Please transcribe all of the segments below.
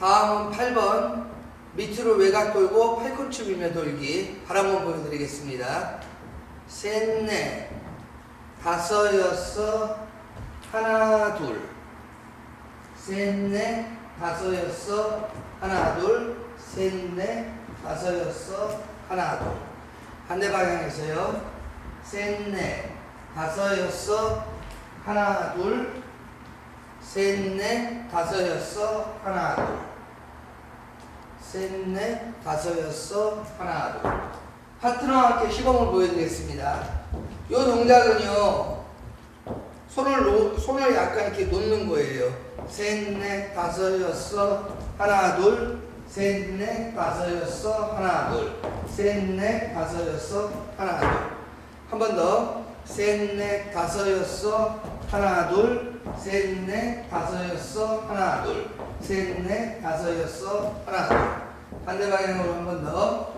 다음은 8번 밑으로 외곽 돌고 팔꿈치 밀며 돌기 발 한번 보여드리겠습니다. 셋, 넷, 다섯, 여섯, 하나, 둘. 셋, 넷, 다섯, 여섯, 하나, 둘. 셋, 넷, 다섯, 여섯, 하나, 둘. 반대 방향에서요. 셋, 넷, 다섯, 여섯, 하나, 둘. 셋, 넷, 다섯, 여섯, 하나, 둘. 셋, 넷, 다섯, 여섯, 하나, 둘. 파트너와 함께 시범을 보여드리겠습니다. 이 동작은요, 손을, 놓, 손을 약간 이렇게 놓는 거예요. 셋, 넷, 다섯, 여섯, 하나, 둘. 셋, 넷, 다섯, 여섯, 하나, 둘. 셋, 넷, 다섯, 여섯, 하나, 둘. 한 번 더. 셋, 넷, 다섯, 여섯, 하나, 둘. 셋, 넷, 다섯, 여섯, 하나, 둘. 셋, 넷, 다섯, 여섯, 하나, 둘. 반대 방향으로 한 번 더.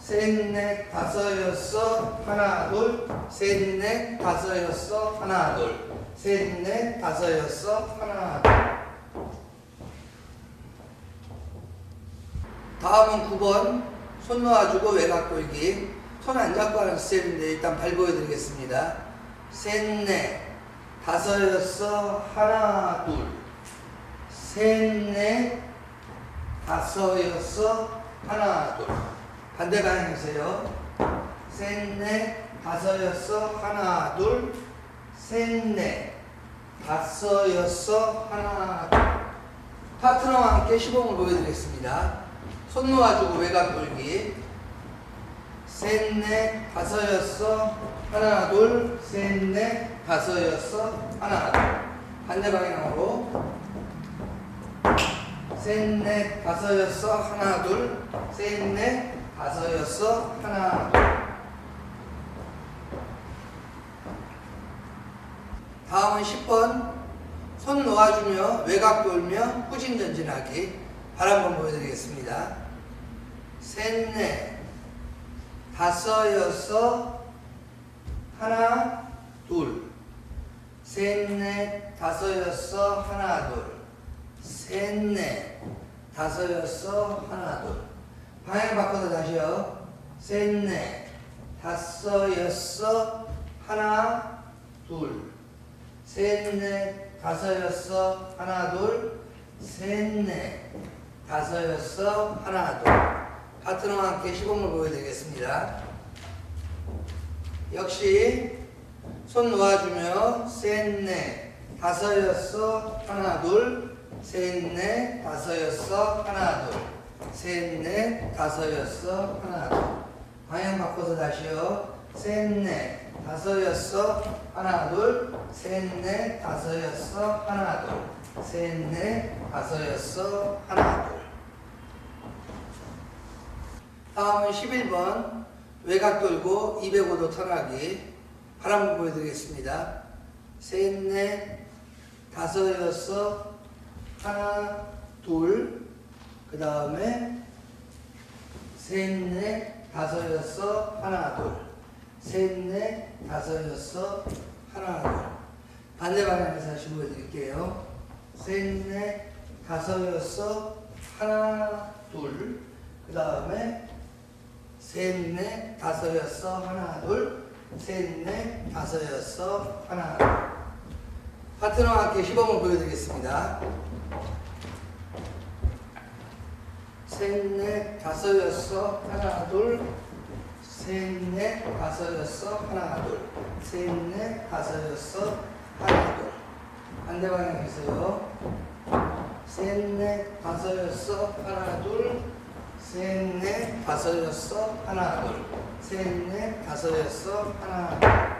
셋, 넷, 다섯, 여섯, 하나, 둘. 셋, 넷, 다섯, 여섯, 하나, 둘. 셋, 넷, 다섯, 여섯, 하나, 둘. 다음은 9번. 손 놓아주고 외곽 돌기. 손 안 잡고 하는 스텝인데 일단 발 보여드리겠습니다. 셋, 넷, 다섯, 여섯, 하나, 둘. 셋, 넷, 다섯, 여섯, 하나, 둘. 반대 방향이세요. 셋, 넷, 다섯, 여섯, 하나, 둘. 셋, 넷, 다섯, 여섯, 하나, 둘. 파트너와 함께 시범을 보여드리겠습니다. 손 놓아주고 외곽 돌기. 셋, 넷, 다섯, 여섯, 하나, 둘. 셋, 넷, 다섯, 여섯, 하나, 둘. 반대 방향으로. 셋, 넷, 다섯, 여섯, 하나, 둘. 셋, 넷, 다섯, 여섯, 하나, 둘. 다음은 10번. 손 놓아주며 외곽 돌며 후진 전진하기. 발 한번 보여드리겠습니다. 셋, 넷, 다섯, 여섯, 하나, 둘. 셋, 넷, 다섯, 여섯, 하나, 둘. 셋, 넷, 다섯, 여섯, 하나, 둘. 방향 바꿔서 다시요. 셋, 넷, 다섯, 여섯, 하나, 둘. 셋, 넷, 다섯, 여섯, 하나, 둘. 셋, 넷, 다섯, 여섯, 하나, 둘. 파트너와 함께 시범을 보여드리겠습니다. 역시 손 놓아주며 셋, 넷, 다섯, 여섯, 하나, 둘. 셋, 넷, 다섯, 여섯, 하나, 둘. 셋, 넷, 다섯, 여섯, 하나, 둘. 방향 바꿔서 다시요. 셋, 넷, 다섯, 여섯, 하나, 둘. 셋, 넷, 다섯, 여섯, 하나, 둘. 셋, 넷, 다섯, 여섯, 하나, 둘. 다음은 11번 외곽 돌고 205도 턴하기 발 한번 보여드리겠습니다. 셋, 넷, 다섯, 여섯, 하나, 둘. 그 다음에 셋, 넷, 다섯, 여섯, 하나, 둘. 셋, 넷, 다섯, 여섯, 하나, 둘. 반대 방향에서 다시 보여드릴게요. 셋, 넷, 다섯, 여섯, 하나, 둘. 그 다음에 셋, 넷, 다섯, 여섯, 하나, 둘. 셋, 넷, 다섯, 여섯, 하나, 둘. 파트너와 함께 시범을 보여드리겠습니다. 셋, 넷, 다섯, 여섯, 하나, 둘. 셋, 넷, 다섯, 여섯, 하나, 둘. 셋, 넷, 다섯, 여섯, 하나, 둘. 반대 방향에서요. 셋, 넷, 다섯, 여섯, 하나, 둘. 셋, 넷, 다섯, 여섯, 하나, 둘. 셋, 넷, 다섯, 여섯, 하나, 둘.